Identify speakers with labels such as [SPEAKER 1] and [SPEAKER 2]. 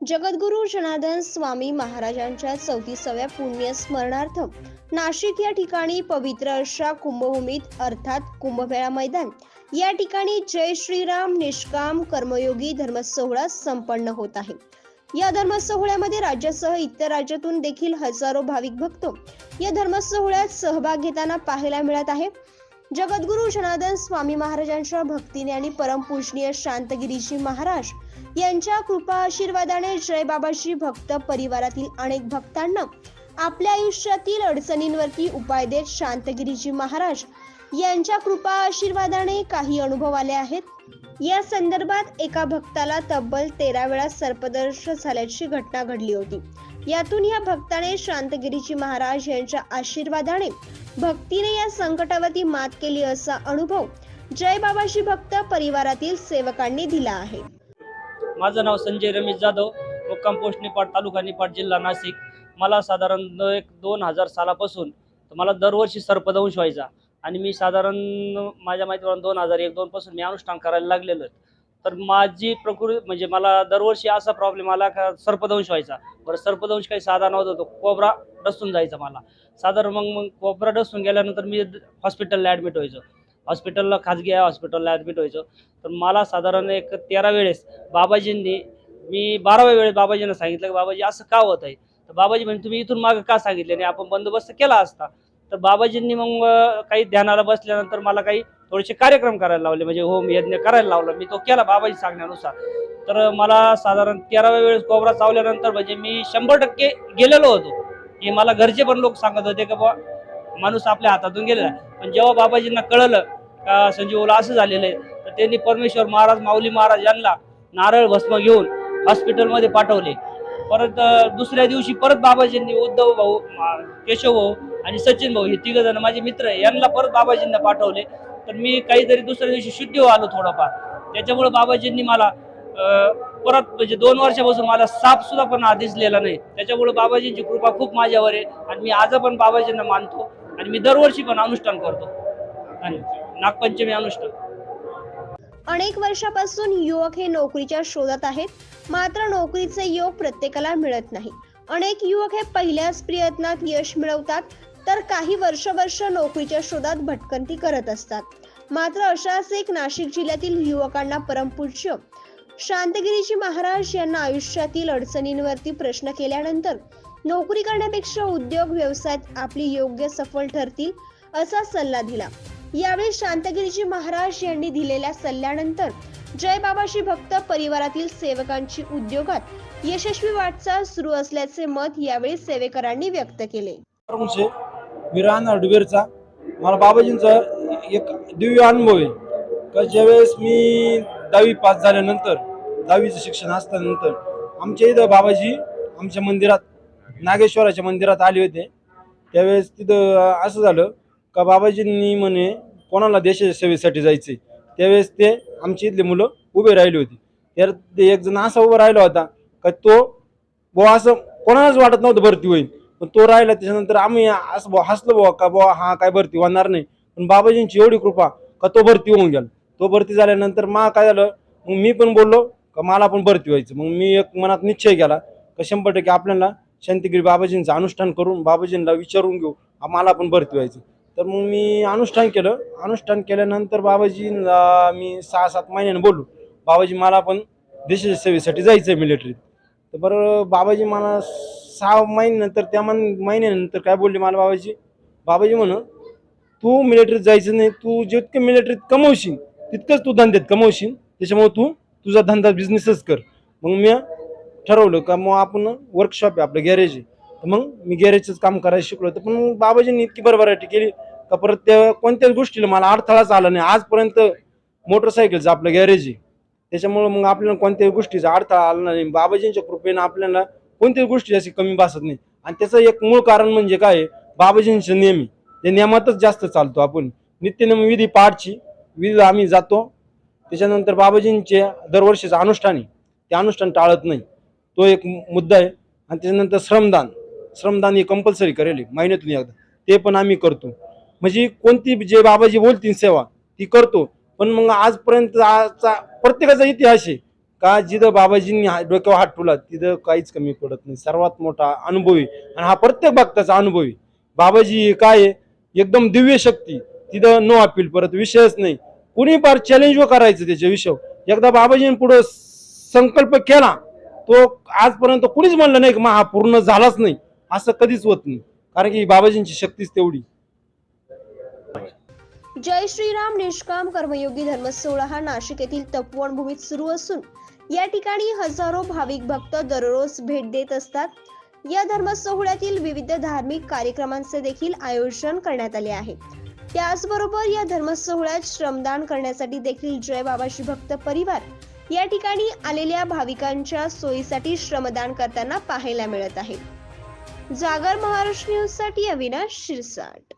[SPEAKER 1] जगद्गुरु जनार्दन स्वामी महाराजांच्या चौतीसाव्या पुण्य स्मरणार्थ नाशिक या ठिकाणी पवित्र अशा कुंभभूमीत अर्थात कुंभमेळा मैदान या ठिकाणी जय श्रीराम निष्काम कर्मयोगी धर्मसोहळा संपन्न होत आहे. या धर्मसोहळ्यामध्ये राज्यासह इतर राज्यातून देखील हजारो भाविक भक्त या धर्मसोहळ्यात सहभाग घेताना पाहायला मिळत आहे. जगद्गुरु जनार्दन स्वामी महाराजांच्या भक्तीने आणि परमपूजनीय शांतगिरीजी महाराज यांच्या कृपा आशीर्वादाने जय बाबाजी भक्त परिवारातील अनेक भक्तांना आपल्या आयुष्यातील अडचणींवरती उपाय देत शांतगिरीजी महाराज यांच्या कृपा आशीर्वादाने काही अनुभव आले आहेत. या संदर्भात एका भक्ताला तब्बल तेरा वेळा सर्पदर्श झाल्याची घटना घडली होती. यातून या भक्ताने शांतगिरीजी महाराज यांच्या आशीर्वादाने भक्तीने या संकटावरती मात केली असा अनुभव जय बाबाशी भक्त परिवारातील सेवकांनी दिला आहे.
[SPEAKER 2] माझं नाव संजय रमेश जाधव मुक्काम पोस्ट निपाड तालुका निपाड जिल्हा नाशिक. मला साधारण एक दोन हजार सालापासून मला दरवर्षी सर्पदंश व्हायचा. आणि मी साधारण माझ्या माहितीप्रमाणे दोन हजार एक दोनपासून मी अनुष्ठान करायला लागलेलो आहे. तर माझी प्रकृती म्हणजे मला दरवर्षी असा प्रॉब्लेम आला का सर्पदंश व्हायचा. बरं सर्पदंश काही साधा नव्हता तो कोबरा डसून जायचा मला. साधारण मग मग कोबरा डसून गेल्यानंतर मी हॉस्पिटलला ॲडमिट व्हायचो. हॉस्पिटलला खाजगी आहे हॉस्पिटलला ॲडमिट व्हायचो. तर मला साधारण एक तेरा वेळेस बाबाजींनी मी बाराव्या वेळेस बाबाजींना सांगितलं की बाबाजी असं का होत आहे तर बाबाजी म्हणजे तुम्ही इथून मागं का सांगितले आणि आपण बंदोबस्त केला असता. तर बाबाजींनी मग काही ध्यानाला बसल्यानंतर मला काही थोडेसे कार्यक्रम करायला लावले. म्हणजे होम यज्ञ करायला लावला. मी तो केला बाबाजी सांगण्यानुसार. तर मला साधारण तेराव्या वेळेस कोबरा चावल्यानंतर म्हणजे मी शंभर टक्के गेलेलो होतो. हे मला घरचे पण लोक सांगत होते की बा माणूस आपल्या हातातून गेलेला आहे. पण जेव्हा बाबाजींना कळलं का संजीवला असं झालेलं आहे तर त्यांनी परमेश्वर महाराज माऊली महाराज यांना नारळ भस्म घेऊन हॉस्पिटलमध्ये पाठवले. परत दुसऱ्या दिवशी परत बाबाजींनी उद्धव भाऊ केशव भाऊ आणि सचिन भाऊ हे तिघ जण माझे मित्र आहे. यांना परत बाबाजींना पाठवले. तर मी काहीतरी दुसऱ्या दिवशी शुद्धी आलो थोडाफार. त्याच्यामुळे बाबाजींनी मला परत म्हणजे दोन वर्षापासून मला साप सुद्धा पण आधीच दिसलेला नाही. त्याच्यामुळे बाबाजींची कृपा खूप माझ्यावर आहे आणि मी आज पण बाबाजींना मानतो आणि मी दरवर्षी पण अनुष्ठान करतो. आणि नागपंचमी अनुष्ठान.
[SPEAKER 1] अनेक वर्षापासून युवक हे नोकरीच्या शोधात आहेत. मात्र नोकरीचे योग प्रत्येकाला मिळत नाही. अनेक युवक हे पहिल्याच प्रयत्नात यश मिळवतात. तर काही वर्ष वर्ष नोकरीच्या शोधात भटकंती करत असतात. मात्र अशाच एक नाशिक जिल्ह्यातील युवकांना परमपूज्य शांतगिरीजी महाराज यांना आयुष्यातील अडचणींवरती प्रश्न केल्यानंतर नोकरी करण्यापेक्षा उद्योग व्यवसायात आपली योग्य सफल ठरतील असा सल्ला दिला. यावेळी शांतगिरीजी महाराज यांनी दिलेल्या सल्ल्यानंतर जय बाबाशी भक्त परिवारातील सेवकांची उद्योगात यशस्वी वाटचाल सुरू असल्याचे मत यावेळी सेवेकरांनी व्यक्त केले.
[SPEAKER 3] विरान हार्डवेअरचा मला बाबाजींचा एक दिव्य अनुभव आहे. का ज्यावेळेस मी दहावी पास झाल्यानंतर दहावीचं शिक्षण असल्यानंतर आमच्या इथं बाबाजी आमच्या मंदिरात नागेश्वराच्या मंदिरात आले होते. त्यावेळेस तिथं असं झालं का बाबाजींनी म्हणे कोणाला देशाच्या सेवेसाठी जायचे त्यावेळेस ते आमची इथली मुलं उभे राहिली होती. तर ते एक जण असा उभा राहिला होता का तो बुवा असं कोणालाच वाटत नव्हतं भरती होईल. पण तो राहिला त्याच्यानंतर आम्ही असं बुवा हसलो बुवा का बुवा हा काय भरती होणार नाही. पण बाबाजींची एवढी कृपा का तो भरती होऊन गेला. तो भरती झाल्यानंतर मा काय झालं? मग मी पण बोललो का मला पण भरती व्हायचं. मग मी एक मनात निश्चय केला का शंभर टक्के आपल्याला शांतिगिरी बाबाजींचं अनुष्ठान करून बाबाजींना विचारून घेऊ. आ, मला पण भरती व्हायचं. तर मग मी अनुष्ठान केलं. अनुष्ठान केल्यानंतर बाबाजींना मी सहा सात महिन्याने बोललो. बाबाजी मला पण देशाच्या सेवेसाठी जायचं आहे मिलिटरीत तर बरं बाबाजी मला सहा महिन्यानंतर त्या मन महिन्यानंतर काय बोलले मला बाबाजी? बाबाजी म्हण तू मिलिटरीत जायचं नाही तू जितकं मिलिटरीत कमवशील तितकंच तू धंद्यात कमवशील. त्याच्यामुळे तू तुझा धंदा बिझनेसच कर. मग मी ठरवलं का मग आपण वर्कशॉप आहे आपलं गॅरेज आहे. तर मग मी गॅरेजचंच काम करायला शिकलो तर पण मग बाबाजींनी इतकी बरबराटी केली का परत त्या कोणत्याच गोष्टीला मला अडथळाच आला नाही. आजपर्यंत मोटरसायकलचं आपलं गॅरेज आहे. त्याच्यामुळं मग आपल्याला कोणत्याही गोष्टीचा अडथळा आला नाही. बाबाजींच्या कृपेनं आपल्याला कोणत्याच गोष्टी अशी कमी भासत नाही. आणि त्याचं एक मूळ कारण म्हणजे काय बाबाजींचे नियम ते नियमातच जास्त चालतो आपण. नित्यनियम विधी पाठची विधी आम्ही जातो. त्याच्यानंतर बाबाजींचे दरवर्षीचं अनुष्ठान आहे. ते अनुष्ठान टाळत नाही. तो एक मुद्दा आहे. आणि त्याच्यानंतर श्रमदान. श्रमदान हे कंपल्सरी करेल. आहे, महिन्यातून एकदा. ते पण आम्ही करतो. म्हणजे कोणती जे बाबाजी बोलतील सेवा ती करतो. पण मग आजपर्यंत आजचा प्रत्येकाचा इतिहास आहे. का जिथं बाबाजींनी हा- डोक्यावर हात ठेवला तिथं काहीच कमी पडत नाही. सर्वात मोठा अनुभवी आणि हा प्रत्येक भक्ताचा अनुभवी. बाबाजी काय आहे? एकदम दिव्य शक्ती. तिथं नो अपील परत विषयच नाही. कुणी फार चॅलेंज व करायचं त्याच्या विषय एकदा बाबाजीने पुढं संकल्प केला तो आजपर्यंत कुणीच म्हणलं नाही की मग हा पूर्ण झालाच नाही. असं कधीच होत नाही. कारण की बाबाजींची शक्तीच तेवढी.
[SPEAKER 1] जय श्रीराम निष्काम कर्मयोगी धर्म सोहळा हा नाशिक येथील तपोवन भूमीत सुरू असून या ठिकाणी हजारो भाविक भक्त दररोज भेट देत असतात. या धर्म सोहळ्यातील विविध धार्मिक कार्यक्रमांचे देखील आयोजन करण्यात आले आहे. त्याचबरोबर या धर्म सोहळ्यात श्रमदान करण्यासाठी देखील जय बाबाशी भक्त परिवार या ठिकाणी आलेल्या भाविकांच्या सोयीसाठी श्रमदान करताना पाहायला मिळत आहे. जागर महाराष्ट्र न्यूजसाठी अविनाश शिरसाट.